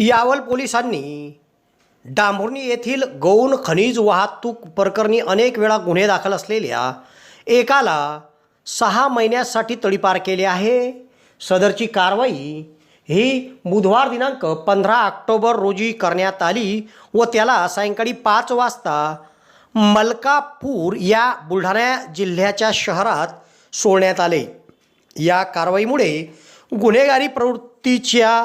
यावल पोलिसांनी डांभुर्णी येथील गौण खनिज वाहतूक प्रकरणी अनेक वेळा गुन्हे दाखल असलेल्या एकाला सहा महिन्यासाठी तडीपार केले आहे. सदरची कारवाई ही बुधवार दिनांक पंधरा ऑक्टोबर रोजी करण्यात आली व त्याला सायंकाळी पाच वाजता मलकापूर या बुलढाणा जिल्ह्याच्या शहरात सोडण्यात आले. या कारवाईमुळे गुन्हेगारी प्रवृत्तीच्या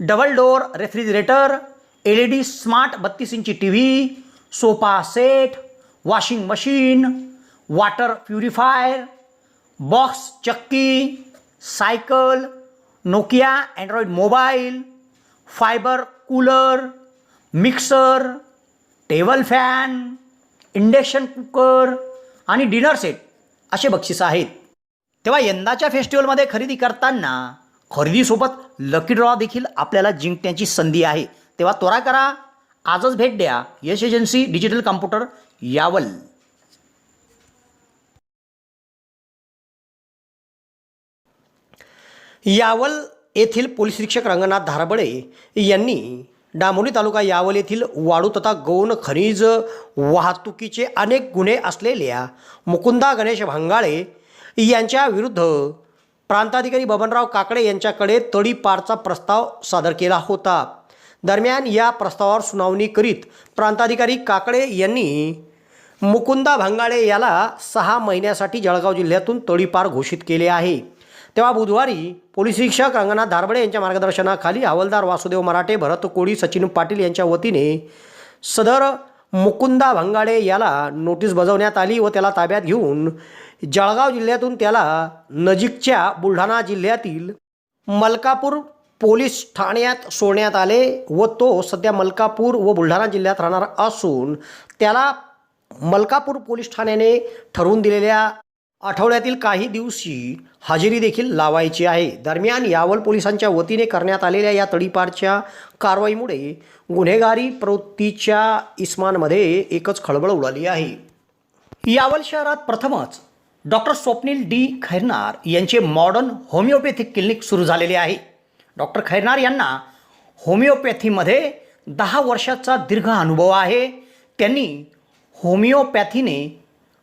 double door refrigerator L E D smart बत्तीस इंची T V sofa set washing machine water purifier box चक्की cycle Nokia Android mobile fibre cooler mixer table fan induction cooker आणि डिनर सेट असे बक्षीस आहेत. तेव्हा यंदाच्या फेस्टिवलमध्ये खरेदी करताना खरेदीसोबत लकी ड्रॉ देखील आपल्याला जिंकण्याची संधी आहे. तेव्हा त्वरा करा. आजच भेट द्या. Yash agency digital computer Yawal. Yawal येथील पोलीस निरीक्षक रंगनाथ धारबळे यांनी डामोली तालुका यावल येथील वाळू तथा गौण खनिज वाहतुकीचे अनेक गुन्हे असलेल्या मुकुंदा गणेश भांगाळे यांच्या विरुद्ध प्रांताधिकारी बबनराव काकडे यांच्याकडे तडीपारचा प्रस्ताव सादर केला होता. दरम्यान या प्रस्तावावर सुनावणी करीत प्रांताधिकारी काकडे यांनी मुकुंदा भंगाळे याला सहा महिन्यासाठी जळगाव जिल्ह्यातून तडीपार घोषित केले आहे. तेव्हा बुधवारी पोलीस निरीक्षक रंगनाथ धारबडे यांच्या मार्गदर्शनाखाली हवालदार वासुदेव मराठे भरत कोळी सचिन पाटील यांच्या वतीने सदर मुकुंदा भंगाडे याला नोटीस बजावण्यात आली व त्याला ताब्यात घेऊन जळगाव जिल्ह्यातून त्याला नजीकच्या बुलढाणा जिल्ह्यातील मलकापूर पोलीस ठाण्यात सोडण्यात आले व तो सध्या मलकापूर व बुलढाणा जिल्ह्यात राहणार असून त्याला मलकापूर पोलीस ठाण्याने ठरवून दिलेल्या आठवड्यातील काही दिवशी हजेरी देखील लावायची आहे. दरम्यान यावल पोलिसांच्या वतीने करण्यात आलेल्या या तडीपारच्या कारवाईमुळे गुन्हेगारी प्रवृत्तीच्या इस्मानमध्ये एकच खळबळ उडाली आहे. यावल शहरात प्रथमच डॉक्टर स्वप्नील डी. खैरनार यांचे मॉडर्न होमिओपॅथिक क्लिनिक सुरू झालेले आहे. डॉक्टर खैरनार यांना होमिओपॅथीमध्ये दहा वर्षाचा दीर्घ अनुभव आहे. त्यांनी होमिओपॅथीने